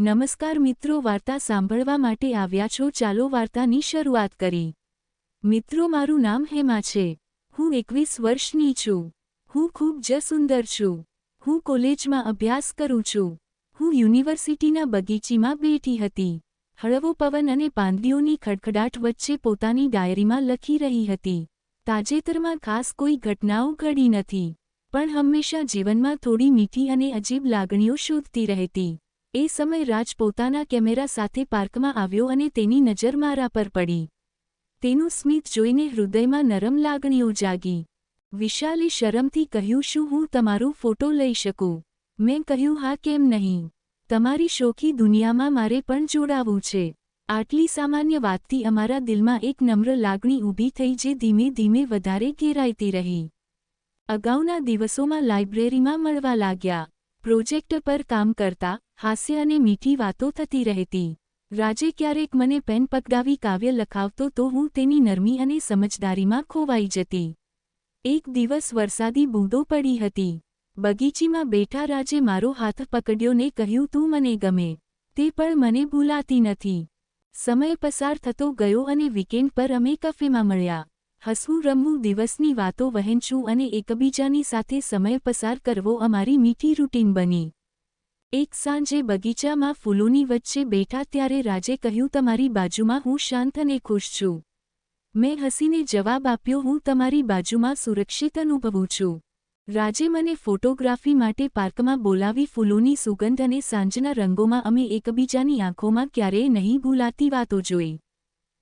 નમસ્કાર મિત્રો, વાર્તા સાંભળવા માટે આવ્યા છો. ચાલો વાર્તાની શરૂઆત કરી. મિત્રો, મારું નામ હેમા છે. હું એકવીસ વર્ષની છું. હું ખૂબ જ સુંદર છું. હું કોલેજમાં અભ્યાસ કરું છું. હું યુનિવર્સિટીના બગીચીમાં બેઠી હતી. હળવો પવન અને પાંદડીઓની ખડખડાટ વચ્ચે પોતાની ડાયરીમાં લખી રહી હતી. તાજેતરમાં ખાસ કોઈ ઘટનાઓ ઘડી નથી, પણ હંમેશા જીવનમાં થોડી મીઠી અને અજીબ લાગણીઓ શોધતી રહેતી. એ સમય રાજ પોતાના કેમેરા સાથે પાર્કમાં આવ્યો અને તેની નજર મારા પર પડી. તેનું સ્મિત જોઈને હૃદયમાં નરમ લાગણીઓ જાગી. વિશાલે શરમથી કહ્યું, શું હું તમારો ફોટો લઈ શકું? મેં કહ્યું, હા, કેમ નહીં? તમારી શોખી દુનિયામાં મારે પણ જોડાવું છે. આટલી સામાન્ય વાતથી અમારા દિલમાં એક નમ્ર લાગણી ઊભી થઈ જે ધીમે ધીમે વધારે ઘેરાઈતી રહી. અગાઉના દિવસોમાં લાઇબ્રેરીમાં મળવા લાગ્યા. પ્રોજેક્ટ પર કામ કરતા હાસ્ય અને મીઠી વાતો થતી રહેતી. રાજે ક્યારેક મને પેન પકડાવી કાવ્ય લખાવતો તો હું તેની નરમી અને સમજદારીમાં ખોવાઈ જતી. એક દિવસ વરસાદી બૂંદો પડી હતી. બગીચીમાં બેઠા રાજે મારો હાથ પકડ્યો ને કહ્યું, તું મને ગમે. તે પણ મને ભૂલાતી નથી. સમય પસાર થતો ગયો અને વીકેન્ડ પર અમે કફેમાં મળ્યા. હસવું, રમવું, દિવસની વાતો વહેંચવું અને એકબીજાની સાથે સમય પસાર કરવો અમારી મીઠી રૂટીન બની. એક સાંજે બગીચામાં ફૂલોની વચ્ચે બેઠા ત્યારે રાજે કહ્યું, તમારી બાજુમાં હું શાંત અને ખુશ છું. મેં હસીને જવાબ આપ્યો, હું તમારી બાજુમાં સુરક્ષિત અનુભવું છું. રાજે મને ફોટોગ્રાફી માટે પાર્કમાં બોલાવી ફૂલોની સુગંધ અને સાંજના રંગોમાં અમે એકબીજાની આંખોમાં ક્યારેય નહીં ભૂલાતી વાતો જોઈ.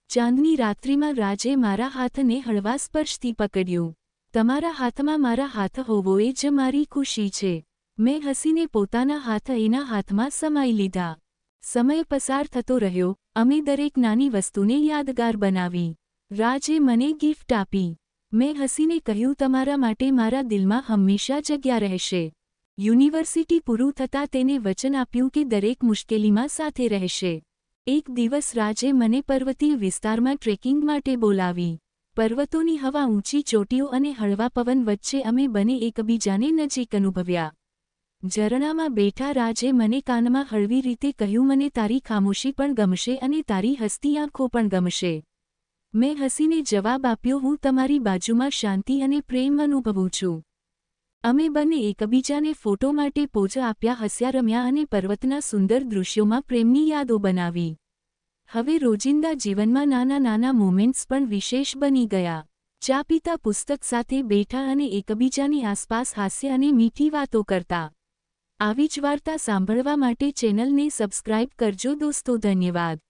ચાંદની રાત્રિમાં રાજે મારા હાથને હળવા સ્પર્શથી પકડ્યું. તમારા હાથમાં મારા હાથ હોવો એ જ મારી ખુશી છે. મેં હસીને પોતાના હાથ એના હાથમાં સમાઈ લીધા. સમય પસાર થતો રહ્યો, અમે દરેક નાની વસ્તુને યાદગાર બનાવી. રાજે મને ગિફ્ટ આપી. મેં હસીને કહ્યું, તમારા માટે મારા દિલમાં હંમેશા જગ્યા રહેશે. યુનિવર્સિટી પૂરું થતાં તેને વચન આપ્યું કે દરેક મુશ્કેલીમાં સાથે રહેશે. એક દિવસ રાજે મને પર્વતીય વિસ્તારમાં ટ્રેકિંગ માટે બોલાવી. પર્વતોની હવા ઊંચી, ચોટીઓ અને હળવા પવન વચ્ચે અમે બને એકબીજાને નજીક અનુભવ્યા. ઝરણામાં બેઠા રાજે મને કાનમાં હળવી રીતે કહ્યું, મને તારી ખામોશી પણ ગમશે અને તારી હસતી આંખો પણ ગમશે. મેં હસીને જવાબ આપ્યો, હું તમારી બાજુમાં શાંતિ અને પ્રેમ અનુભવું છું. અમે બંને એકબીજાને ફોટો માટે પોજ આપ્યા, હસ્યા, રમ્યા અને પર્વતના સુંદર દૃશ્યોમાં પ્રેમની યાદો બનાવી. હવે રોજિંદા જીવનમાં નાના નાના મોમેન્ટ્સ પણ વિશેષ બની ગયા. ચા પીતા પુસ્તક સાથે બેઠા અને એકબીજાની આસપાસ હાસ્ય અને મીઠી વાતો કરતા. આવી જ વાર્તા સાંભળવા માટે ચેનલને સબસ્ક્રાઇબ કરજો દોસ્તો ધન્યવાદ.